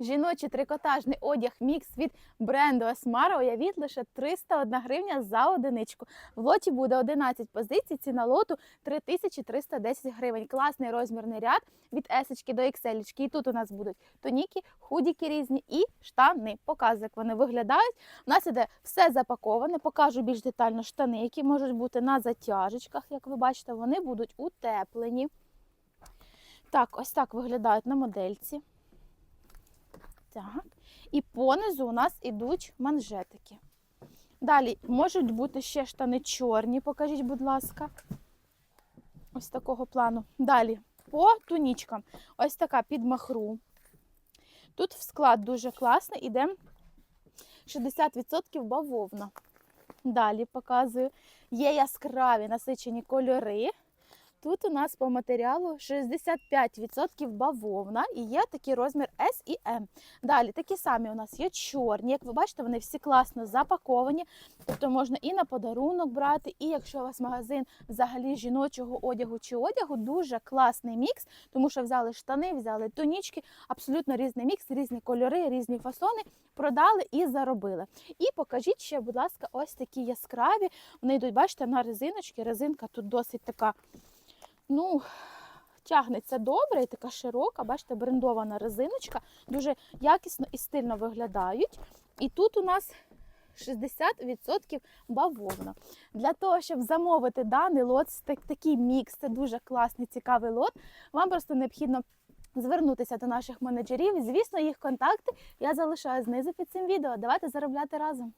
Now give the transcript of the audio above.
Жіночий трикотажний одяг мікс від бренду Esmara, уявіть, лише 301 гривня за одиничку. В лоті буде 11 позицій, ціна лоту 3310 гривень. Класний розмірний ряд від есочки до XL. І тут у нас будуть тоніки, худіки різні і штани. Показую, як вони виглядають. У нас іде все запаковане. Покажу більш детально штани, які можуть бути на затяжечках. Як ви бачите, вони будуть утеплені. Так, ось так виглядають на модельці. Так. І понизу у нас ідуть манжетики. Далі можуть бути ще штани чорні, покажіть, будь ласка. Ось такого плану. Далі по тунічкам. Ось така під махру. Тут в склад дуже класний, іде 60% бавовна. Далі показую. Є яскраві насичені кольори. Тут у нас по матеріалу 65% бавовна і є такий розмір S і M. Далі такі самі у нас є чорні. Як ви бачите, вони всі класно запаковані. Тобто можна і на подарунок брати, і якщо у вас магазин взагалі жіночого одягу чи одягу, дуже класний мікс, тому що взяли штани, взяли тонічки, абсолютно різний мікс, різні кольори, різні фасони, продали і заробили. І покажіть ще, будь ласка, ось такі яскраві. Вони йдуть, бачите, на резиночки. Резинка тут досить така ну, тягнеться добре і така широка, бачите, брендована резиночка, дуже якісно і стильно виглядають. І тут у нас 60% бавовна. Для того, щоб замовити даний лот, так- такий мікс, це дуже класний, цікавий лот, вам просто необхідно звернутися до наших менеджерів. Звісно, їх контакти я залишаю знизу під цим відео. Давайте заробляти разом.